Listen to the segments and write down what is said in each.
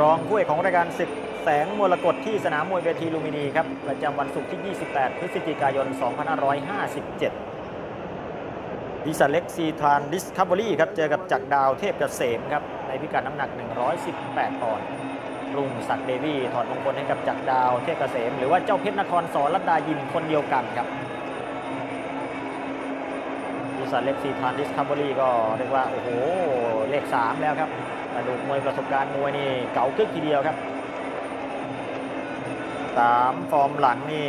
รองผู้เอกของรายการศึกแสงมรกตที่สนามมวยเวทีลูมินีครับประจำวันศุกร์ที่ 28 พฤศจิกายน 2557ดิสันเล็กซีทรานดิสคัฟเวอรี่ครับเจอกับจักรดาวเทพเกษมครับในพิกัดน้ำหนัก 118ปอนด์รุ่งศักดิ์เดวี่ถอดมงคลให้กับจักรดาวเทพเกษม หรือว่าเจ้าเพชรนครสอนรัตดายิมคนเดียวกันครับดิสันเล็กซีทรานดิสคัฟเวอรี่ก็เรียกว่าโอ้โหเลข 3 แล้วครับ กระดูกมวยประสบการณ์มวยนี่เก๋าคึกทีเดียวครับสามฟอร์มหลังนี่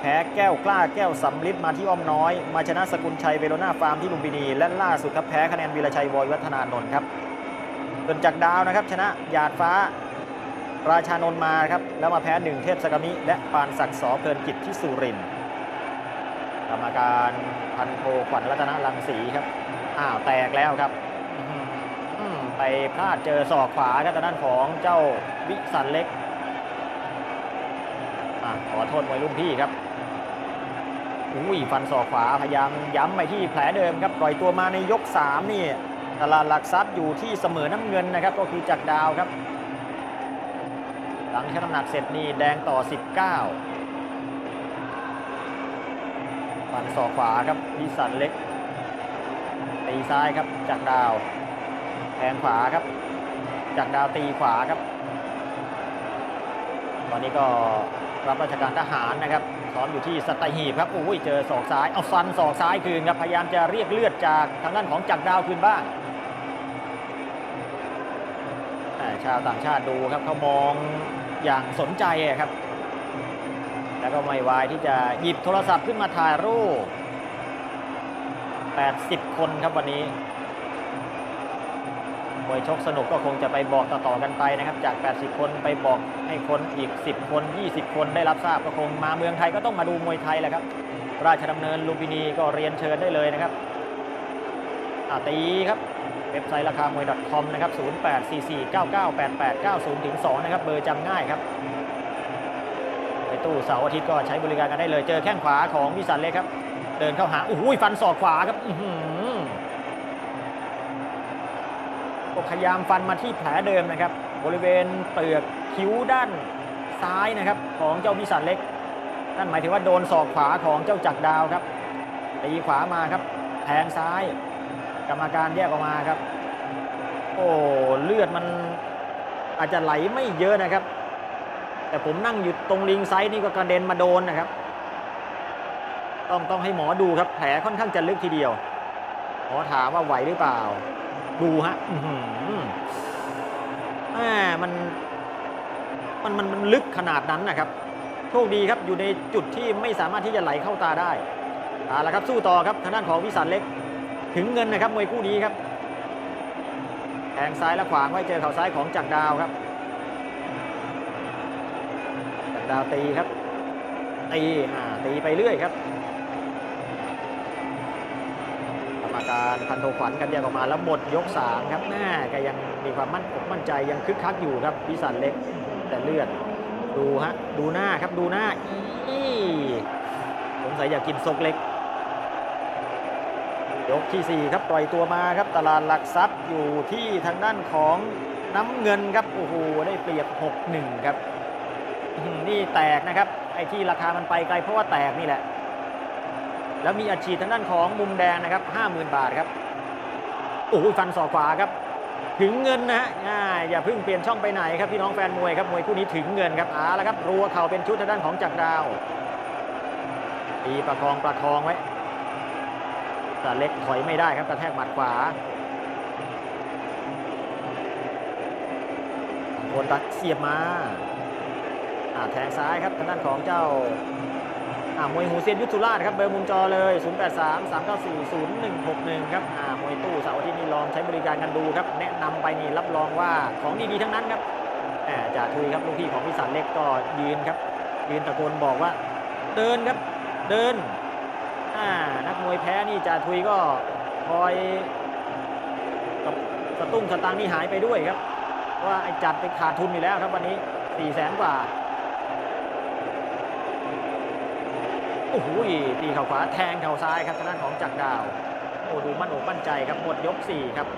แพ้แก้วกล้าแก้วสำลิดมาที่อ้อมน้อย มาชนะสกุลชัยเวโรนาฟาร์มที่ลุมพินี และล่าสุดครับแพ้คะแนนวีรชัยวอยวัฒนานนท์ครับส่วนจากดาวนะครับ ชนะหยาดฟ้าราชานนท์มาครับ แล้วมาแพ้หนึ่งเทพสกามิและปานศักดิ์สอเพลินกิจที่สุรินทร์กรรมการพันโทขวัญรัตนรังสีครับอ้าวแตกแล้วครับ ไปพลาดเจอศอกขวาครับทางด้านของเจ้าวิสันเล็กอขอโทษมวยรุ่นพี่ครับอุ้ยฟันศอกขวาพยายามย้ำไปที่แผลเดิมครับปล่อยตัวมาในยก 3 นี่ตลาดหลักทรัพย์อยู่ที่เสมอน้ำเงินนะครับ ก็คือจากดาวครับ หลังชั่งน้ำหนักเสร็จนี่แดงต่อ 19ฟันศอกขวาครับพิสันเล็กตีซ้ายครับจากดาว แทงขวาครับ จากดาวตีขวาครับ ตอนนี้ก็รับราชการทหารนะครับซ้อมอยู่ที่สตหีบครับโอ้ยเจอศอกซ้ายเอาฟันศอกซ้ายคืนครับพยายามจะเรียกเลือดจากทางด้านของจักรดาวคืนบ้างแต่ชาวต่างชาติดูครับเขามองอย่างสนใจครับ แล้วก็ไม่วายที่จะหยิบโทรศัพท์ขึ้นมาถ่ายรูป 80 คนครับวันนี้ มวยชกสนุกก็คงจะไปบอกต่อๆกันไปนะครับ จาก 80 คนไปบอกให้คนอีก 10 คน 20 คนได้รับทราบก็คงมาเมืองไทยก็ต้องมาดูมวยไทยแหละครับ ราชดำเนินลุมพินีก็เรียนเชิญได้เลยนะครับอาตีครับเว็บไซต์ราคามวย .com นะครับ 0844998890ถึง2นะครับ เบอร์จำง่ายครับ ไปตู้เสาร์อาทิตย์ก็ใช้บริการกันได้เลย เจอแข้งขวาของวิสันเล็กครับ เดินเข้าหาโอ้โหฟันศอกขวาครับ ก็พยายามฟันมาที่แผลเดิมนะครับ บริเวณเปลือกคิ้วด้านซ้ายนะครับ ของเจ้าพิสันเล็ก นั่นหมายถึงว่าโดนศอกขวาของเจ้าจักรดาวครับตีขวามาครับแทงซ้าย กรรมการแยกออกมาครับ โอ้เลือดมันอาจจะไหลไม่เยอะนะครับ แต่ผมนั่งอยู่ตรงลิงไซด์นี่ก็กระเด็นมาโดนนะครับ ต้องต้องให้หมอดูครับ แผลค่อนข้างจะลึกทีเดียวหมอถามว่าไหวหรือเปล่า ดูฮะแหม่มันมันมันมันลึกขนาดนั้นนะครับ โชคดีครับอยู่ในจุดที่ไม่สามารถที่จะไหลเข้าตาได้เอาละครับสู้ต่อครับทางด้านของวิสันเล็ก ถึงเงินนะครับมวยคู่นี้ครับแทงซ้ายและขวางไว้เจอเข่าซ้ายของจักรดาวครับจักรดาวตีครับตีอ่าตีไปเรื่อยครับ รมการพันโทขวัญกันแยกออกมาแล้วหมดยกสามครับแม่แกยังมีความมั่นอกมั่นใจยังคึกคักอยู่ครับพิสันเล็กแต่เลือดดูฮะดูหน้าครับดูหน้าอีสงสัยอยากกินซกเล็ก ยกที่ 4 ครับปล่อยตัวมาครับตลาดหลักทรัพย์อยู่ที่ทางด้านของน้ำเงินครับโอ้โหได้เปรียบ 6-1 ครับนี่แตกนะครับไอ้ที่ราคามันไปไกลเพราะว่าแตกนี่แหละ แล้วมีอาชีพทางด้านของมุมแดงนะครับ50,000 บาทครับโอ้ยฟันศอกขวาครับ ถึงเงินนะฮะอย่าเพิ่งเปลี่ยนช่องไปไหนครับพี่น้องแฟนมวยครับมวยคู่นี้ถึงเงินครับเอาละครับรัวเข่าเป็นชุดทางด้านของจักรดาวตีประคองประคองไว้แต่เล็กถอยไม่ได้ครับกระแทกหมัดขวาโคนตัดเสียบมาอ่าแทงซ้ายครับทางด้านของเจ้า อ่ามวยหูเซียนยุทธุราชครับเบอร์มุมจอเลย 083 394 0161 ครับอ่ามวยตู้เสาร์ที่นี่ลองใช้บริการกันดูครับ แนะนำไปนี่รับรองว่าของดีๆทั้งนั้นครับแหมจ่าทุยครับลูกพี่ของพิสันเล็กก็ยืนครับ ยืนตะโกนบอกว่า เดินครับ เดินอ่านักมวยแพ้นี่จ่าทุยก็คอยกับสตุ้งสตังนี่หายไปด้วยครับ ว่าไอ้จัดไปขาดทุนอยู่แล้วครับวันนี้4 0 0แสนกว่า โอ้โหตีเข่าขวาแทงเข่าซ้ายครับทางด้านของจักรดาว โอ้ดูมั่นอกมั่นใจครับหมดยก4ครับ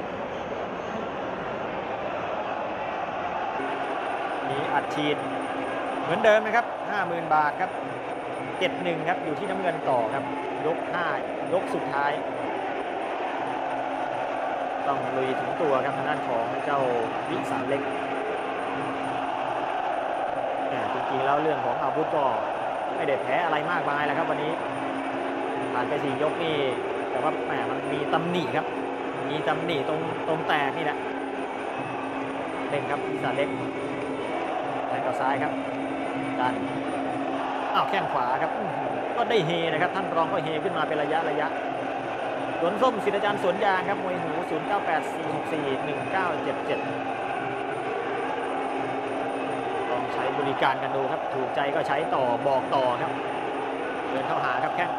มีอัดฉีดเหมือนเดิมนะครับ 50,000 บาทครับ71ครับอยู่ที่น้ำเงินต่อครับยก5ยกสุดท้าย ต้องลุยถึงตัวครับทางด้านของเจ้าวิสาเล็กแต่จริงๆแล้วเรื่องของอาวุธก็ ไม่ได้แพ้อะไรมากมายแล้วครับวันนี้ผ่านไปสี่ยกนี่แต่ว่าแหมมันมีตำหนิครับ มีตำหนิตรงตรงแตกนี่แหละเล่นครับวิสารเล็กแทงกับซ้ายครับดันอ้าวแข้งขวาครับ ก็ได้เฮนะครับ ท่านรองก็เฮขึ้นมาเป็นระยะระยะสวนส้มศิลาจารย์สวนยางครับมวยหู 0 9 8 4 6 4 1 9 7 7 ลอง ใช้บริการกันดูครับ ถูกใจก็ใช้ต่อบอกต่อครับ เดินเข้าหาครับแข้ง